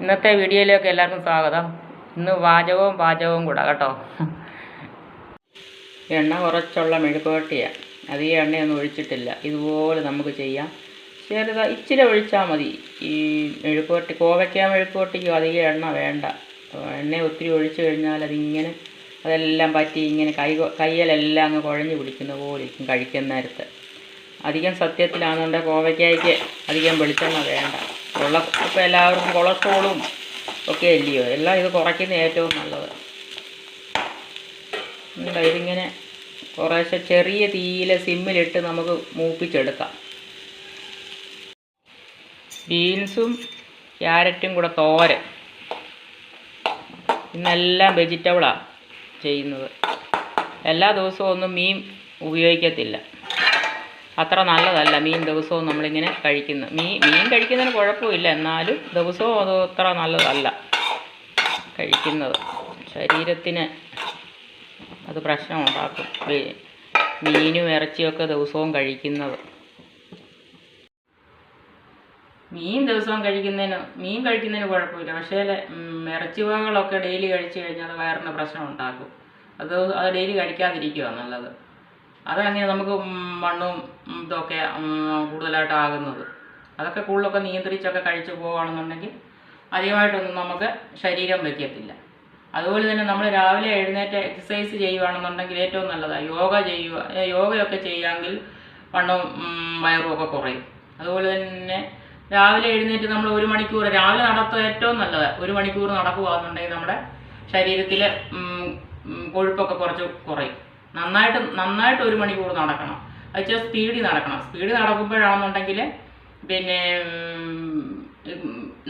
ഇന്നത്തെ വീഡിയോയിലേക്ക് എല്ലാവർക്കും സ്വാഗതം. ഇന്ന് വാചകവും പാചകവും കൂടെ കേട്ടോ. എണ്ണ കുറച്ചുള്ള മെഴുക്കുവരട്ടിയാണ് അധികം എണ്ണയൊന്നും ഒഴിച്ചിട്ടില്ല. ഇതുപോലെ നമുക്ക് ചെയ്യാം. ചെറുത ഇച്ചിരി ഒഴിച്ചാൽ മതി. ഈ മെഴുക്കുവരട്ടി കോവയ്ക്ക മെഴുക്കുവരട്ടിക്ക് അധികം എണ്ണ വേണ്ട. എണ്ണ ഒത്തിരി ഒഴിച്ചു കഴിഞ്ഞാൽ അതിങ്ങനെ അതെല്ലാം പറ്റി ഇങ്ങനെ കൈ കയ്യിലെല്ലാം അങ്ങ് കുഴഞ്ഞു പിടിക്കുന്ന പോലെ ഇരിക്കും കഴിക്കുന്ന നേരത്ത്. അധികം സത്യത്തിലാണെന്നുണ്ടെങ്കിൽ കോവയ്ക്കായ്ക്ക് അധികം വെളിച്ചെണ്ണ വേണ്ട. ഉള്ള ഇപ്പോൾ എല്ലാവർക്കും കൊളസ്ട്രോളും ഒക്കെ അല്ലയോ എല്ലാം ഇത് കുറയ്ക്കുന്ന ഏറ്റവും നല്ലത്. ഇതിങ്ങനെ കുറേശ്ശെ ചെറിയ തീയിൽ സിമ്മിലിട്ട് നമുക്ക് മൂപ്പിച്ചെടുക്കാം. ബീൻസും ക്യാരറ്റും കൂടെ തോരൻ. ഇന്നെല്ലാം വെജിറ്റബിളാണ് ചെയ്യുന്നത്. എല്ലാ ദിവസവും ഒന്നും മീൻ ഉപയോഗിക്കത്തില്ല. അത്ര നല്ലതല്ല. മീൻ ദിവസവും നമ്മളിങ്ങനെ കഴിക്കുന്നത് മീൻ മീൻ കഴിക്കുന്നതിന് കുഴപ്പമില്ല. എന്നാലും ദിവസവും അത് അത്ര നല്ലതല്ല കഴിക്കുന്നത്. ശരീരത്തിന് അത് പ്രശ്നമുണ്ടാക്കും. മീനും ഇറച്ചിയൊക്കെ ദിവസവും കഴിക്കുന്നത്. മീൻ ദിവസവും കഴിക്കുന്നതിന് മീൻ കഴിക്കുന്നതിന് കുഴപ്പമില്ല. പക്ഷേ ഇറച്ചി വകകളൊക്കെ ഡെയിലി കഴിച്ചു കഴിഞ്ഞാൽ വയറിന് പ്രശ്നം ഉണ്ടാക്കും അത് അത് ഡെയിലി കഴിക്കാതിരിക്കുക നല്ലത്. അതങ്ങനെ നമുക്ക് മണ്ണും ഇതൊക്കെ കൂടുതലായിട്ട് ആകുന്നത് അതൊക്കെ കൂടുതലൊക്കെ നിയന്ത്രിച്ചൊക്കെ കഴിച്ചു പോവുകയാണെന്നുണ്ടെങ്കിൽ അധികമായിട്ടൊന്നും നമുക്ക് ശരീരം വയ്ക്കത്തില്ല അതുപോലെ തന്നെ നമ്മൾ രാവിലെ എഴുന്നേറ്റ് എക്സസൈസ് ചെയ്യുകയാണെന്നുണ്ടെങ്കിൽ ഏറ്റവും നല്ലതാണ് യോഗ ചെയ്യുക യോഗയൊക്കെ ചെയ്യാമെങ്കിൽ ഉം, വയറും ഒക്കെ കുറയും. അതുപോലെ തന്നെ രാവിലെ എഴുന്നേറ്റ് നമ്മൾ ഒരു മണിക്കൂർ രാവിലെ നടത്തുക ഏറ്റവും നല്ലത്. ഒരു മണിക്കൂർ നടക്കുകയാണെന്നുണ്ടെങ്കിൽ നമ്മുടെ ശരീരത്തിലെ കൊഴുപ്പൊക്കെ കുറച്ച് കുറയും. നന്നായിട്ട് നന്നായിട്ട് ഒരു മണിക്കൂർ നടക്കണം. അത് വെച്ചാൽ സ്പീഡിൽ നടക്കണം. സ്പീഡിൽ നടക്കുമ്പോഴാണെന്നുണ്ടെങ്കിൽ പിന്നെ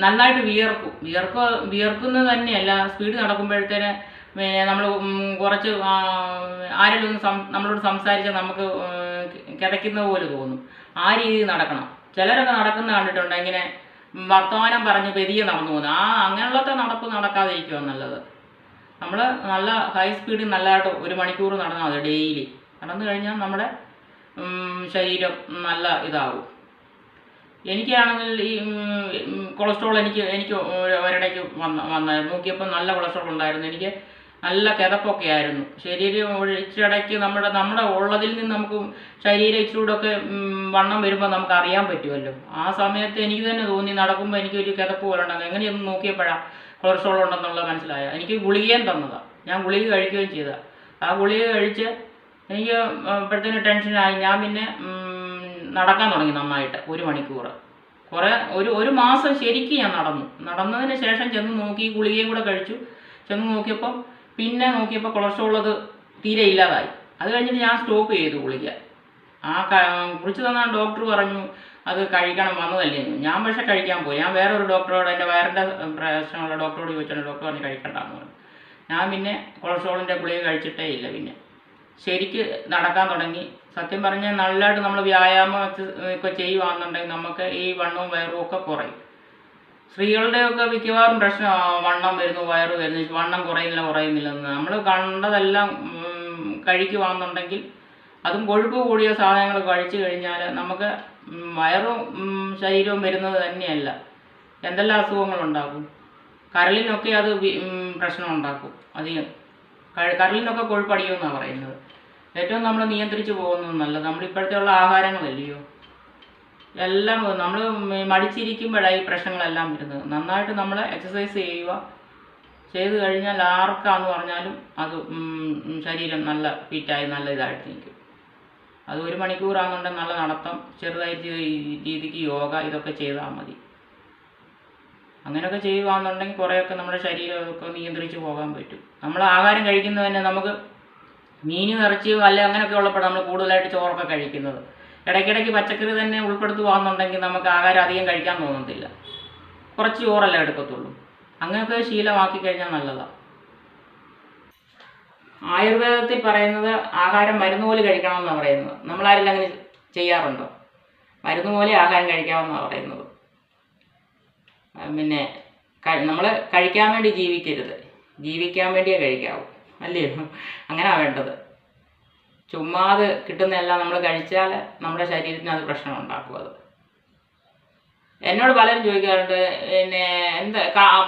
നന്നായിട്ട് വിയർക്കും. വിയർക്കുക വിയർക്കുന്നത് തന്നെയല്ല. സ്പീഡ് നടക്കുമ്പോഴത്തേന് പിന്നെ നമ്മൾ കുറച്ച് ആരെങ്കിലും ഒന്ന് നമ്മളോട് സംസാരിച്ചാൽ നമുക്ക് കിതയ്ക്കുന്നത് പോലെ തോന്നും. ആ രീതിയിൽ നടക്കണം. ചിലരൊക്കെ നടക്കുന്ന കണ്ടിട്ടുണ്ട്. ഇങ്ങനെ വർത്തമാനം പറഞ്ഞ് പെരിയ നടന്നു പോകുന്നു ആ അങ്ങനെയുള്ളത്തെ നടപ്പ് നടക്കാതിരിക്കുക നല്ലത്. നമ്മൾ നല്ല ഹൈ സ്പീഡിൽ നല്ലതായിട്ട് ഒരു മണിക്കൂർ നടന്നാൽ മതി ഡെയിലി നടന്നു കഴിഞ്ഞാൽ നമ്മുടെ ശരീരം നല്ല ഇതാവും. എനിക്കാണെങ്കിൽ ഈ കൊളസ്ട്രോൾ എനിക്ക് എനിക്ക് ഒരു- ഒരിടയ്ക്ക് വന്ന വന്നായിരുന്നു. നോക്കിയപ്പോൾ നല്ല കൊളസ്ട്രോൾ ഉണ്ടായിരുന്നു. എനിക്ക് നല്ല കിതപ്പൊക്കെ ആയിരുന്നു. ശരീരം ഒഴിച്ചിടയ്ക്ക് നമ്മുടെ നമ്മുടെ ഉള്ളതിൽ നിന്ന് നമുക്ക് ശരീരം ഇച്ചിലൂടെയൊക്കെ വണ്ണം വരുമ്പോൾ നമുക്ക് അറിയാൻ പറ്റുമല്ലോ. ആ സമയത്ത് എനിക്ക് തന്നെ തോന്നി നടക്കുമ്പോൾ എനിക്കൊരു കിതപ്പ് പോലെ ഉണ്ടാകും എങ്ങനെയൊന്ന് നോക്കിയപ്പോഴാണ് കൊളസ്ട്രോൾ ഉണ്ടെന്നുള്ളത് മനസ്സിലായ. എനിക്ക് ഗുളികയും തന്നതാണ് ഞാൻ ഗുളിക കഴിക്കുകയും ചെയ്തതാണ് ആ ഗുളിക കഴിച്ച് എനിക്ക് ഇപ്പോഴത്തേനും ടെൻഷനായി. ഞാൻ പിന്നെ നടക്കാൻ തുടങ്ങി നന്നായിട്ട് ഒരു മണിക്കൂർ കുറേ ഒരു ഒരു മാസം ശരിക്കും ഞാൻ നടന്നു. നടന്നതിന് ശേഷം ചെന്ന് നോക്കി ഗുളികയും കൂടെ കഴിച്ചു. ചെന്ന് നോക്കിയപ്പോൾ പിന്നെ നോക്കിയപ്പോൾ കൊളസ്ട്രോൾ അത് തീരെ ഇല്ലാതായി. അത് കഴിഞ്ഞിട്ട് ഞാൻ സ്റ്റോപ്പ് ചെയ്തു ഗുളിക. ആ കുറിച്ച് തന്ന ഡോക്ടർ പറഞ്ഞു അത് കഴിക്കണം വന്നതല്ലേ ഞാൻ പക്ഷെ കഴിക്കാൻ പോയി. ഞാൻ വേറെ ഒരു ഡോക്ടറോട് എന്റെ വയറിന്റെ പ്രശ്നമുള്ള ഡോക്ടറോട് ചോദിച്ചാൽ ഡോക്ടർ പറഞ്ഞു കഴിക്കണ്ടെന്ന് പറഞ്ഞു. ഞാൻ പിന്നെ കൊളസ്ട്രോളിന്റെ ഗുളിക കഴിച്ചിട്ടേ ഇല്ല പിന്നെ. ശരിക്ക് നടക്കാൻ തുടങ്ങി. സത്യം പറഞ്ഞാൽ നല്ലതായിട്ട് നമ്മൾ വ്യായാമം ഒക്കെ ചെയ്യുകയാണെന്നുണ്ടെങ്കിൽ നമുക്ക് ഈ വണ്ണവും വയറും ഒക്കെ കുറയും. സ്ത്രീകളുടെയൊക്കെ മിക്കവാറും പ്രശ്നം വണ്ണം വരുന്നു വയറ് വരുന്നു. വണ്ണം കുറയുന്നില്ല കുറയുന്നില്ല നമ്മൾ കണ്ടതെല്ലാം കഴിക്കുകയാണെന്നുണ്ടെങ്കിൽ അതും കൊഴുപ്പ് കൂടിയ സാധനങ്ങൾ കഴിച്ചു കഴിഞ്ഞാൽ നമുക്ക് വയറും ശരീരവും വരുന്നത് തന്നെയല്ല. എന്തെല്ലാം അസുഖങ്ങളുണ്ടാക്കും കരളിനൊക്കെ അത് പ്രശ്നം ഉണ്ടാക്കും അധികം. കരളിനൊക്കെ കൊഴുപ്പടിക്കുമെന്നാണ് പറയുന്നത്. ഏറ്റവും നമ്മൾ നിയന്ത്രിച്ച് പോകുന്നത് നല്ലത്. നമ്മളിപ്പോഴത്തെ ഉള്ള ആഹാരങ്ങളല്ലയോ? എല്ലാം നമ്മൾ മടിച്ചിരിക്കുമ്പോഴാണ് ഈ പ്രശ്നങ്ങളെല്ലാം വരുന്നത്. നന്നായിട്ട് നമ്മൾ എക്സസൈസ് ചെയ്യുക. ചെയ്തു കഴിഞ്ഞാൽ ആർക്കാന്ന് പറഞ്ഞാലും അത് ശരീരം നല്ല ഫിറ്റായി നല്ല ഇതായിട്ട് നിൽക്കും അത് ഒരു മണിക്കൂറാകുന്നുണ്ടെങ്കിൽ നല്ല നടത്തം ചെറുതായിട്ട് രീതിക്ക് യോഗ ഇതൊക്കെ ചെയ്താൽ മതി. അങ്ങനെയൊക്കെ ചെയ്യുകയാണെന്നുണ്ടെങ്കിൽ കുറേയൊക്കെ നമ്മുടെ ശരീരമൊക്കെ നിയന്ത്രിച്ച് പോകാൻ പറ്റും. നമ്മൾ ആഹാരം കഴിക്കുന്നത് തന്നെ നമുക്ക് മീനും ഇറച്ചിയും അല്ല അങ്ങനെയൊക്കെ ഉള്ളപ്പോൾ നമ്മൾ കൂടുതലായിട്ട് ചോറൊക്കെ കഴിക്കുന്നത്. ഇടയ്ക്കിടയ്ക്ക് പച്ചക്കറി തന്നെ ഉൾപ്പെടുത്തുകയാണെന്നുണ്ടെങ്കിൽ നമുക്ക് ആഹാരം അധികം കഴിക്കാൻ തോന്നത്തില്ല. കുറച്ച് ചോറല്ലേ എടുക്കത്തുള്ളൂ. അങ്ങനെയൊക്കെ ശീലമാക്കി കഴിഞ്ഞാൽ നല്ലതാണ് ആയുർവേദത്തിൽ പറയുന്നത് ആഹാരം മരുന്ന് പോലെ കഴിക്കണമെന്നാണ് പറയുന്നത്. നമ്മളാരെല്ലാം അങ്ങനെ ചെയ്യാറുണ്ടോ? മരുന്ന് പോലെ ആഹാരം കഴിക്കാമെന്നാണ് പറയുന്നത്. പിന്നെ നമ്മൾ കഴിക്കാൻ വേണ്ടി ജീവിക്കരുത്. ജീവിക്കാൻ വേണ്ടിയേ കഴിക്കാവൂ. അല്ലേ അങ്ങനെ വേണ്ടത്. ചുമ്മാതെ കിട്ടുന്നതെല്ലാം നമ്മൾ കഴിച്ചാൽ നമ്മുടെ ശരീരത്തിന് അത് പ്രശ്നം ഉണ്ടാക്കും അത്. എന്നോട് പലരും ചോദിക്കാറുണ്ട് പിന്നെ എന്താ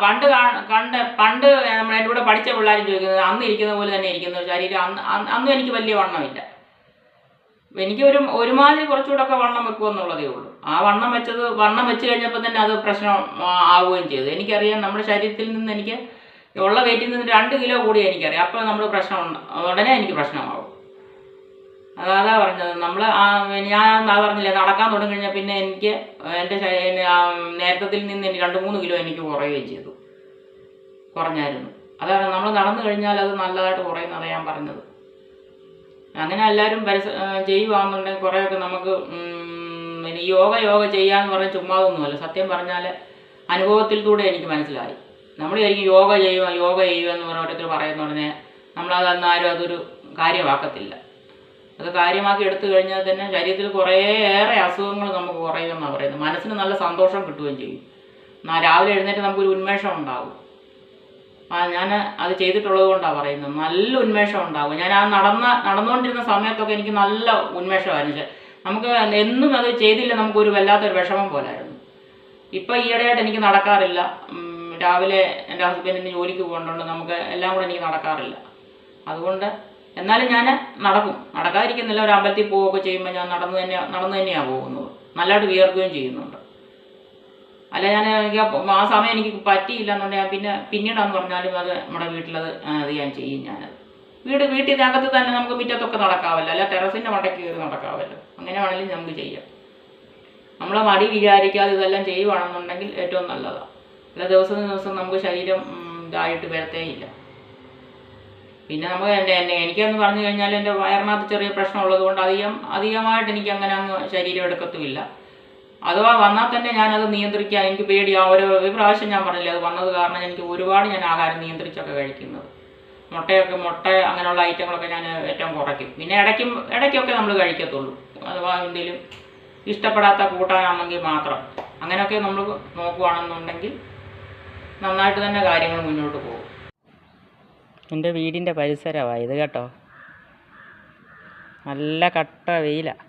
പണ്ട് കണ്ട പണ്ട് നമ്മൾ എന്റെ കൂടെ പഠിച്ച പിള്ളേരും ചോദിക്കുന്നത് അന്ന് ഇരിക്കുന്ന പോലെ തന്നെ ഇരിക്കുന്നു ശരീരം അന്ന് അന്ന് എനിക്ക് വലിയ വണ്ണമില്ല. എനിക്ക് ഒരു ഒരുമാതിരി കുറച്ചുകൂടെ ഒക്കെ വണ്ണം വെക്കുമെന്നുള്ളതേ ഉള്ളൂ. ആ വണ്ണം വെച്ചത് വണ്ണം വെച്ച് കഴിഞ്ഞപ്പോൾ തന്നെ അത് പ്രശ്നം ആവുകയും ചെയ്തു. എനിക്കറിയാം നമ്മുടെ ശരീരത്തിൽ നിന്ന് എനിക്ക് ഉള്ള വെയിറ്റിൽ നിന്ന് രണ്ട് കിലോ കൂടി എനിക്കറിയാം. അപ്പോൾ നമ്മൾ പ്രശ്നം ഉടനെ എനിക്ക് പ്രശ്നമാവും. അത് പറഞ്ഞത്. നമ്മൾ ഞാൻ അതാ പറഞ്ഞില്ലേ നടക്കാൻ തുടങ്ങി കഴിഞ്ഞാൽ പിന്നെ എനിക്ക് എന്റെ നേരത്തത്തിൽ നിന്ന് എനിക്ക് രണ്ട് മൂന്ന് കിലോ എനിക്ക് കുറയുകയും ചെയ്തു. കുറഞ്ഞായിരുന്നു. അതാണ് നമ്മൾ നടന്നു കഴിഞ്ഞാൽ അത് നല്ലതായിട്ട് കുറയുന്നതാണ് ഞാൻ പറഞ്ഞത്. അങ്ങനെ എല്ലാവരും പരിസ ചെയ്യുകയാണെന്നുണ്ടെങ്കിൽ കുറേയൊക്കെ നമുക്ക് പിന്നെ യോഗ യോഗ ചെയ്യാന്ന് പറഞ്ഞാൽ ചുമ്മാതൊന്നുമല്ല. സത്യം പറഞ്ഞാൽ അനുഭവത്തിൽ കൂടെ എനിക്ക് മനസ്സിലായി. നമ്മൾ ശരിക്കും യോഗ ചെയ്യുക യോഗ ചെയ്യുക എന്ന് പറഞ്ഞ ഓരോരുത്തർ പറയുന്ന ഉടനെ നമ്മളത് അന്നാരും അതൊരു കാര്യമാക്കത്തില്ല. അത് കാര്യമാക്കി എടുത്തു കഴിഞ്ഞാൽ തന്നെ ശരീരത്തിൽ കുറേയേറെ അസുഖങ്ങൾ നമുക്ക് കുറയുമെന്നാണ് പറയുന്നത്. മനസ്സിന് നല്ല സന്തോഷം കിട്ടുകയും ചെയ്യും. രാവിലെ എഴുന്നേറ്റ് നമുക്കൊരു ഉന്മേഷം ഉണ്ടാവും. ആ ഞാൻ അത് ചെയ്തിട്ടുള്ളത് കൊണ്ടാണ് പറയുന്നത്. നല്ല ഉന്മേഷം ഉണ്ടാവും. ഞാൻ ആ നടന്ന നടന്നുകൊണ്ടിരുന്ന സമയത്തൊക്കെ എനിക്ക് നല്ല ഉന്മേഷമായിരുന്നു. നമുക്ക് എന്നും അത് ചെയ്തില്ല നമുക്കൊരു വല്ലാത്തൊരു വിഷമം പോലായിരുന്നു. ഇപ്പം ഈയിടെയായിട്ട് എനിക്ക് നടക്കാറില്ല. രാവിലെ എന്റെ ഹസ്ബൻഡിന് ജോലിക്ക് പോകേണ്ടതുകൊണ്ട് നമുക്ക് എല്ലാം കൂടെ എനിക്ക് നടക്കാറില്ല. അതുകൊണ്ട് എന്നാലും ഞാൻ നടക്കും. നടക്കാതിരിക്കുന്നില്ല. ഒരു അമ്പലത്തിൽ പോവുകയൊക്കെ ചെയ്യുമ്പോൾ ഞാൻ നടന്നു തന്നെ നടന്നു തന്നെയാണ് പോകുന്നത്. നല്ലതായിട്ട് വിയർക്കുകയും ചെയ്യുന്നുണ്ട്. അല്ല ഞാൻ എനിക്ക് ആ- സമയം എനിക്ക് പറ്റിയില്ല എന്നുണ്ടെങ്കിൽ പിന്നെ പിന്നീടാന്ന് പറഞ്ഞാലും അത് നമ്മുടെ വീട്ടിലത് അത് ഞാൻ ചെയ്യും ഞാനത്. വീട് വീട്ടിനകത്ത് തന്നെ നമുക്ക് മുറ്റത്തൊക്കെ നടക്കാവല്ലോ. അല്ല ടെറസിന്റെ മടക്കി കയറി നടക്കാവല്ലോ. അങ്ങനെ വേണമെങ്കിലും നമുക്ക് ചെയ്യാം. നമ്മളെ മടി വിചാരിക്കാതെ ഇതെല്ലാം ചെയ്യുവാണെന്നുണ്ടെങ്കിൽ ഏറ്റവും നല്ലതാണ് അല്ല ദിവസം ദിവസം നമുക്ക് ശരീരം ഇതായിട്ട് വരത്തേയില്ല. പിന്നെ നമുക്ക് എന്റെ എന്നെ എനിക്കെന്ന് പറഞ്ഞു കഴിഞ്ഞാൽ എന്റെ വയറിനകത്ത് ചെറിയ പ്രശ്നമുള്ളത് കൊണ്ട് അധികം അധികമായിട്ട് എനിക്ക് അങ്ങനെ അങ്ങ് ശരീരം എടുക്കത്തുമില്ല. അഥവാ വന്നാൽ തന്നെ ഞാനത് നിയന്ത്രിക്കാൻ എനിക്ക് പേടിയാ ഓരോ ഒരു പ്രാവശ്യം ഞാൻ പറഞ്ഞില്ലേ അത് വന്നത് കാരണം എനിക്ക് ഒരുപാട് ഞാൻ ആഹാരം നിയന്ത്രിച്ചൊക്കെ കഴിക്കുന്നത്. മുട്ടയൊക്കെ മുട്ട അങ്ങനെയുള്ള ഐറ്റങ്ങളൊക്കെ ഞാൻ ഏറ്റവും കുറയ്ക്കും. പിന്നെ ഇടയ്ക്കും ഇടയ്ക്കൊക്കെ നമ്മൾ കഴിക്കത്തുള്ളൂ. അഥവാ എന്തെങ്കിലും ഇഷ്ടപ്പെടാത്ത കൂട്ടാനാണെങ്കിൽ മാത്രം. അങ്ങനെയൊക്കെ നമ്മൾ നോക്കുകയാണെന്നുണ്ടെങ്കിൽ നന്നായിട്ട് തന്നെ കാര്യങ്ങൾ മുന്നോട്ട് പോകും. എന്റെ വീടിന്റെ പരിസരമാണ് ഇത് കേട്ടോ. നല്ല കട്ട വെയിലാണ്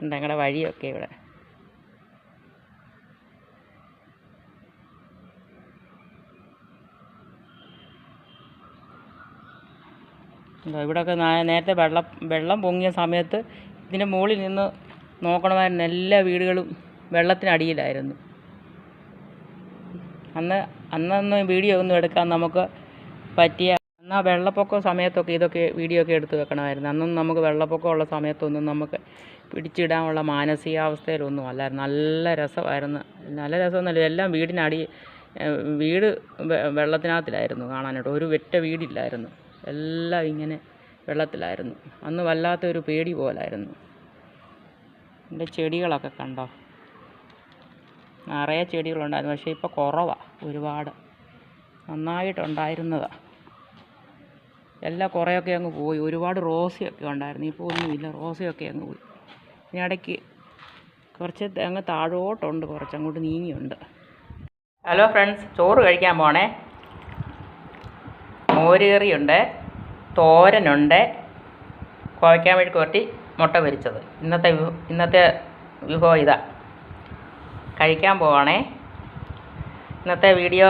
ഉണ്ട് ഞങ്ങളുടെ വഴിയൊക്കെ ഇവിടെ. ഇവിടെയൊക്കെ നേരത്തെ വെള്ളം വെള്ളം പൊങ്ങിയ സമയത്ത് ഇതിന്റെ മുകളിൽ നിന്ന് നോക്കണമായിരുന്നു എല്ലാ വീടുകളും വെള്ളത്തിനടിയിലായിരുന്നു. അന്ന് അന്നൊന്നും വീഡിയോ ഒന്നും എടുക്കാൻ നമുക്ക് പറ്റിയ എന്നാൽ വെള്ളപ്പൊക്ക സമയത്തൊക്കെ ഇതൊക്കെ വീഡിയോ ഒക്കെ എടുത്ത് വെക്കണമായിരുന്നു. അന്നൊന്നും നമുക്ക് വെള്ളപ്പൊക്കമുള്ള സമയത്തൊന്നും നമുക്ക് പിടിച്ചിടാനുള്ള മാനസികാവസ്ഥയിലൊന്നും അല്ലായിരുന്നു. നല്ല രസമായിരുന്നു. നല്ല രസമൊന്നുമല്ല എല്ലാം വീടിനടി വീട് വെള്ളത്തിനകത്തിലായിരുന്നു കാണാനായിട്ട്. ഒരു വെറ്റ വീടില്ലായിരുന്നു. എല്ലാം ഇങ്ങനെ വെള്ളത്തിലായിരുന്നു. അന്ന് വല്ലാത്തൊരു പേടി പോലായിരുന്നു. എന്റെ ചെടികളൊക്കെ കണ്ടോ? നിറയെ ചെടികളുണ്ടായിരുന്നു. പക്ഷേ ഇപ്പോൾ കുറവാണ് ഒരുപാട്. നന്നായിട്ടുണ്ടായിരുന്നതാണ് എല്ലാം കുറേയൊക്കെ അങ്ങ് പോയി. ഒരുപാട് റോസയൊക്കെ ഉണ്ടായിരുന്നു. ഇപ്പോൾ ഒന്നുമില്ല റോസയൊക്കെ അങ്ങ് പോയി. ഇനി ഇടയ്ക്ക് കുറച്ച് അങ്ങ് താഴോട്ടുണ്ട്. കുറച്ച് അങ്ങോട്ട് നീങ്ങിയുണ്ട്. Hello friends. ചോറ് കഴിക്കാൻ പോണേ. മോരുകറിയുണ്ട്. തോരനുണ്ട്. കോവയ്ക്കാൻ മെഴുക്ക് പുരട്ടി മുട്ട പൊരിച്ചത്. ഇന്നത്തെ ഇന്നത്തെ വിഭവം ഇതാ. കഴിക്കാൻ പോവാണേ. ഇന്നത്തെ വീഡിയോ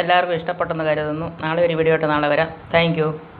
എല്ലാവർക്കും ഇഷ്ടപ്പെട്ടെന്ന് കരുതുന്നു. നാളെ ഒരു വീഡിയോ ആയിട്ട് നാളെ വരാം. താങ്ക്